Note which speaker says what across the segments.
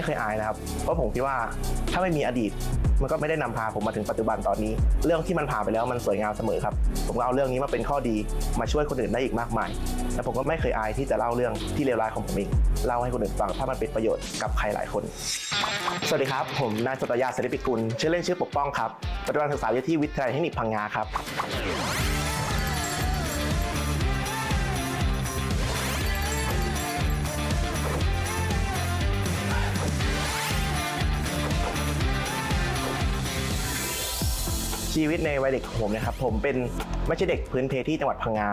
Speaker 1: ไม่เคยอายนะครับ เพราะผมคิดว่าถ้าไม่มีอดีต มันก็ไม่ได้นำพาผมมาถึงปัจจุบันตอนนี้ เรื่องที่มันผ่านไปแล้วมันสวยงามเสมอครับ ผมก็เอาเรื่องนี้มาเป็นข้อดีมาช่วยคนอื่นได้อีกมากมายและผมก็ไม่เคยอายที่จะเล่าเรื่องที่เลวร้ายของผมเองเล่าให้คนอื่นฟังถ้ามันเป็นประโยชน์กับใครหลายคน สวัสดีครับ ผมนายสตยาเสรีปิกุลชื่อเล่นชื่อปกป้องครับปัจจุบันศึกษาอยู่ที่วิทยาลัยเทคนิคพังงาครับ ชีวิตในวัยเด็กของผมนะครับผมเป็นไม่ใช่เด็กพื้นเพที่จังหวัดพังงา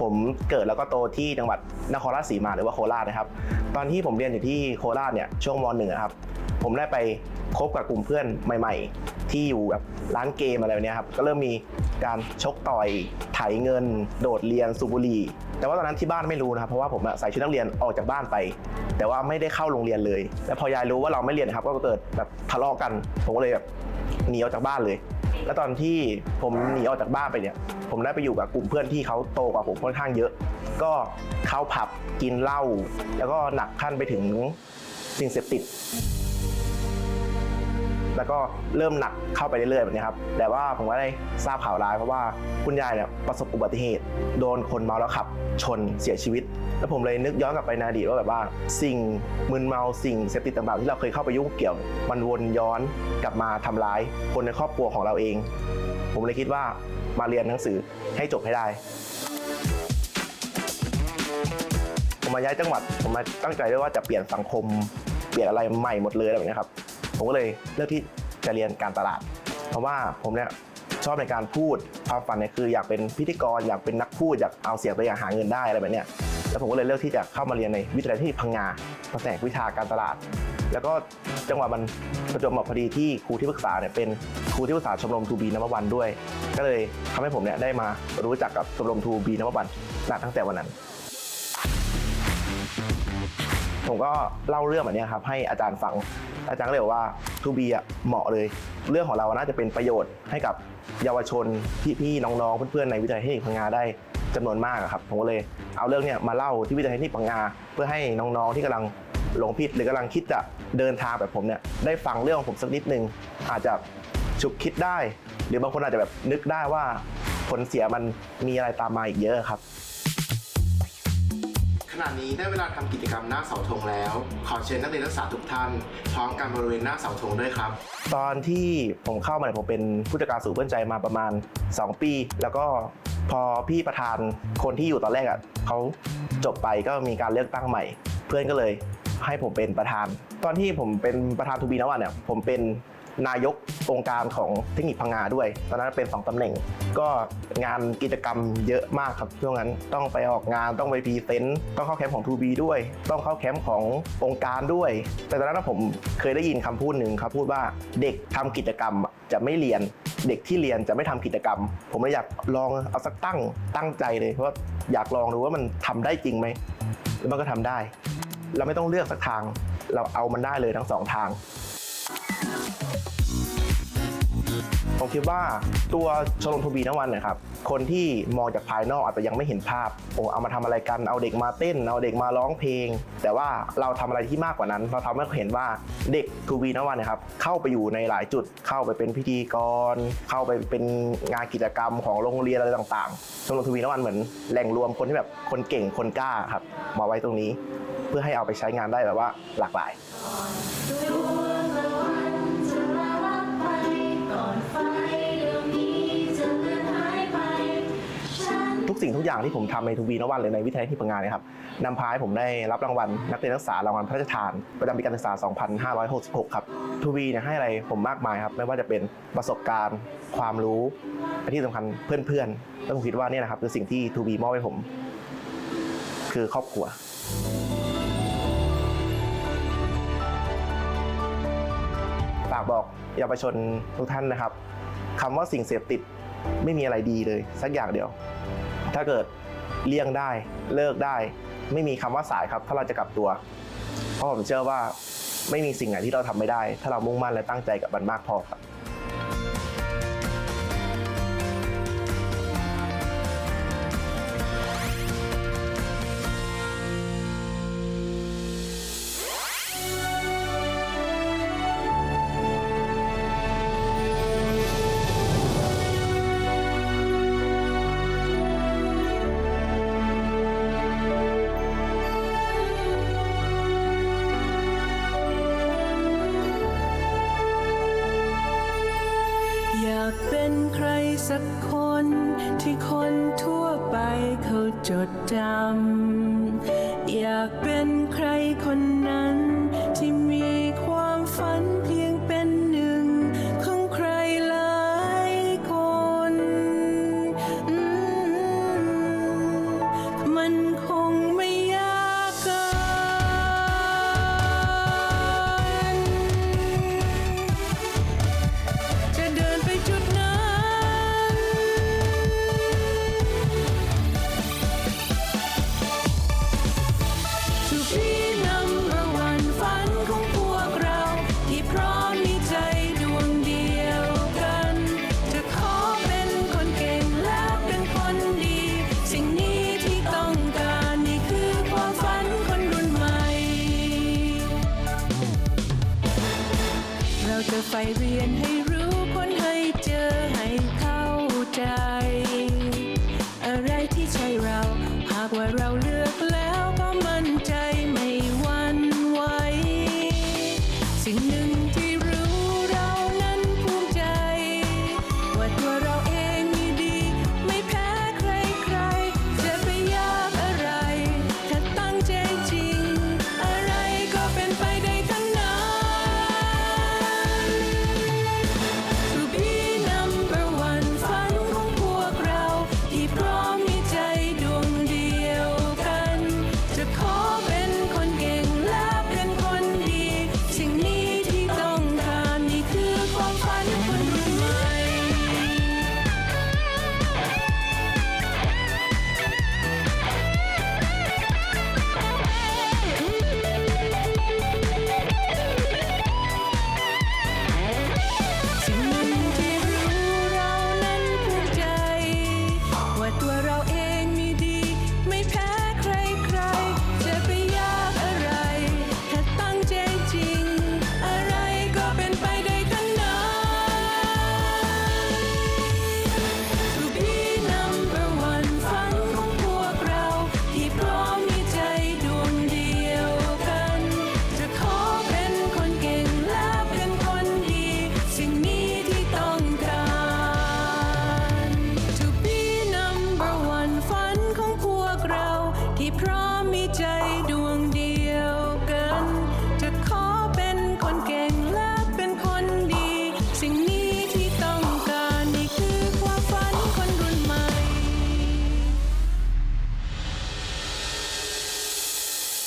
Speaker 1: ผมเกิดแล้วก็โตที่จังหวัดนครราชสีมาหรือว่าโคราชนะครับ ตอนที่ผมเรียนอยู่ที่โคราชเนี่ยช่วงมหนึ่งครับผมได้ไปคบกับกลุ่มเพื่อนใหม่ ๆ ที่อยู่แบบร้านเกมอะไรแบบนี้ครับก็เริ่มมีการชกต่อยไถเงิน โดดเรียนสูบบุหรี่แต่ว่าตอนนั้นที่บ้านไม่รู้นะครับเพราะว่าผมใส่ชุดนักเรียนออกจากบ้านไป แต่ว่าไม่ได้เข้าโรงเรียนเลย แล้วพอยายรู้ว่าเราไม่เรียนครับ ก็เกิดแบบทะเลาะกัน ผมก็เลยแบบหนีออกจากบ้านเลย แล้วตอนที่ผมหนีออกจากบ้านไปเนี่ย ผมได้ไปอยู่กับกลุ่มเพื่อนที่เขาโตกว่าผมค่อนข้างเยอะ ก็เข้าผับกินเหล้าแล้วก็หนักขั้นไปถึงสิ่งเสพติด แล้วก็เริ่มหนักเข้าไปเรื่อยๆแบบนี้ครับแต่ว่าผมก็ได้ทราบข่าวร้ายเพราะว่าคุณยายเนี่ยประสบอุบัติเหตุ โดนคนเมาแล้วขับ ชนเสียชีวิต แล้วผมเลยนึกย้อนกลับไปในอดีตว่าแบบว่า สิ่งมึนเมาสิ่งเสพติดต่างๆ ที่เราเคยเข้าไปยุ่งเกี่ยว มันวนย้อนกลับมาทำร้าย คนในครอบครัวของเราเอง ผมเลยคิดว่ามาเรียนหนังสือให้จบให้ได้ผมมาย้ายจังหวัดผมมาตั้งใจด้วยว่าจะเปลี่ยนสังคม เปลี่ยนอะไรใหม่หมดเลยแบบนี้ครับ ผมก็เลยเลือกที่จะเรียนการตลาด เพราะว่าผมเนี่ยชอบในการพูดความฝันเนี่ยคืออยากเป็นพิธีกรอยากเป็นนักพูดอยากเอาเสียงตัวเองหาเงินได้อะไรแบบเนี้ยแล้วผมก็เลยเลือกที่จะเข้ามาเรียนในวิทยาลัยที่พังงาแผนกวิชาการตลาด แล้วก็จังหวะมันประจวบเหมาะพอดีที่ครูที่ปรึกษาเนี่ยเป็นครูที่ปรึกษาชมรมทูบีนววันด้วย ก็เลยทำให้ผมเนี่ยได้มารู้จักกับชมรมทูบีนววันตั้งแต่วันนั้น ผมก็เล่าเรื่องแบบนี้ครับให้อาจารย์ฟัง อาจารย์ก็เลยบอกว่าทูบีอะเหมาะเลย เรื่องของเราน่าจะเป็นประโยชน์ให้กับเยาวชนพี่ๆน้องๆเพื่อนๆในวิทยาลัยเทคนิคพังงาได้จำนวนมากครับผมก็เลยเอาเรื่องเนี้ยมาเล่าที่วิทยาลัยเทคนิคพังงาเพื่อให้น้องๆที่กำลังหลงผิดหรือกำลังคิดจะเดินทางแบบผมเนี่ยได้ฟังเรื่องของผมสักนิดนึงอาจจะฉุกคิดได้ หรือบางคนอาจจะแบบนึกได้ว่าผลเสียมันมีอะไรตามมาอีกเยอะครับ
Speaker 2: ขณะนี้ได้เวลาทำกิจกรรมหน้าเสาธงแล้ว ขอเชิญนักเรียนนักศึกษาทุกท่าน พร้อมกันบริเวณหน้าเสาธงด้วยครับ
Speaker 1: ตอนที่ผมเข้ามาเนี่ยผมเป็นผู้จัดการศูนย์เพื่อนใจมาประมาณ 2 ปี แล้วก็พอพี่ประธานคนที่อยู่ตอนแรกอะเขาจบไปก็มีการเลือกตั้งใหม่ เพื่อนก็เลยให้ผมเป็นประธาน ตอนที่ผมเป็นประธานทูบีนวันเนี่ยผมเป็น นายกองค์การของเทคนิคพังงาด้วย ตอนนั้นเป็น 2ตำแหน่ง ก็งานกิจกรรมเยอะมากครับช่วงนั้นต้องไปออกงานต้องไปพรีเซนต์ต้องเข้าแคมป์ของทูบีด้วย ต้องเข้าแคมป์ขององค์การด้วย แต่ตอนนั้นผมเคยได้ยินคำพูดหนึ่งครับพูดว่าเด็กทำกิจกรรมจะไม่เรียนเด็กที่เรียนจะไม่ทำกิจกรรม ผมเลยอยากลองเอาสักตั้งตั้งใจเลยเพราะอยากลองดูว่ามันทำได้จริงไหมแล้วมันก็ทำได้ เราไม่ต้องเลือกสักทาง เราเอามันได้เลยทั้งสองทาง ผมคิดว่าตัวชมรมทูบีนวันเนะครับคนที่มองจากภายนอกอาจจะยังไม่เห็นภาพโอ้เอามาทำอะไรกันเอาเด็กมาเต้น เอาเด็กมาร้องเพลง แต่ว่าเราทำอะไรที่มากกว่านั้น เราทำให้เขาเห็นว่าเด็กทูบีนวันนะครับเข้าไปอยู่ในหลายจุดเข้าไปเป็นพิธีกร เข้าไปเป็นงานกิจกรรมของโรงเรียนอะไรต่างๆชมรมทูบีนวันเหมือนแหล่งรวมคนที่แบบคนเก่งคนกล้าครับมาไว้ตรงนี้ เพื่อให้เอาไปใช้งานได้แบบว่าหลากหลาย สิ่งทุกอย่างที่ผมทำในทวีนวันหรือในวิทยาลัยที่พังงานนะครับนำพาให้ผมได้รับรางวัลนักเรียนนักศึกษารางวัลพระราชทานประจำปีการศึกษา 2566 ครับทวีเนี่ยให้อะไรผมมากมายครับไม่ว่าจะเป็นประสบการณ์ ความรู้และที่สำคัญเพื่อนๆแล้วผมคิดว่านี่นะครับคือสิ่งที่ทวีมอบให้ผม คือครอบครัวฝากบอกเยาวชนทุกท่านนะครับคำว่าสิ่งเสพติดไม่มีอะไรดีเลย สักอย่างเดียว ถ้าเกิดเลี่ยงได้เลิกได้ ไม่มีคำว่าสายครับ ถ้าเราจะกลับตัว เพราะผมเชื่อว่าไม่มีสิ่งไหนที่เราทำไม่ได้ ถ้าเรามุ่งมั่นและตั้งใจกับมันมากพอครับ
Speaker 3: I've been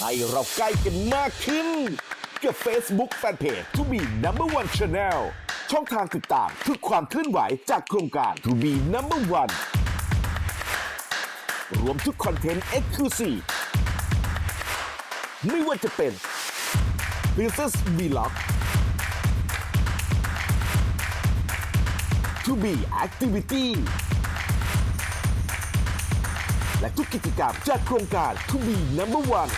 Speaker 3: ให้เราใกล้กันมากขึ้น กั
Speaker 4: บ Facebook Fanpage To Be Number One Channel ช่องทางติดตามทุกความเคลื่อนไหวจากโครงการ To Be Number One รวมทุกคอนเทนต์ Exclusive ไม่ว่าจะเป็น Princess Vlog To Be Activity และทุกกิจกรรมจากโครงการ To Be Number One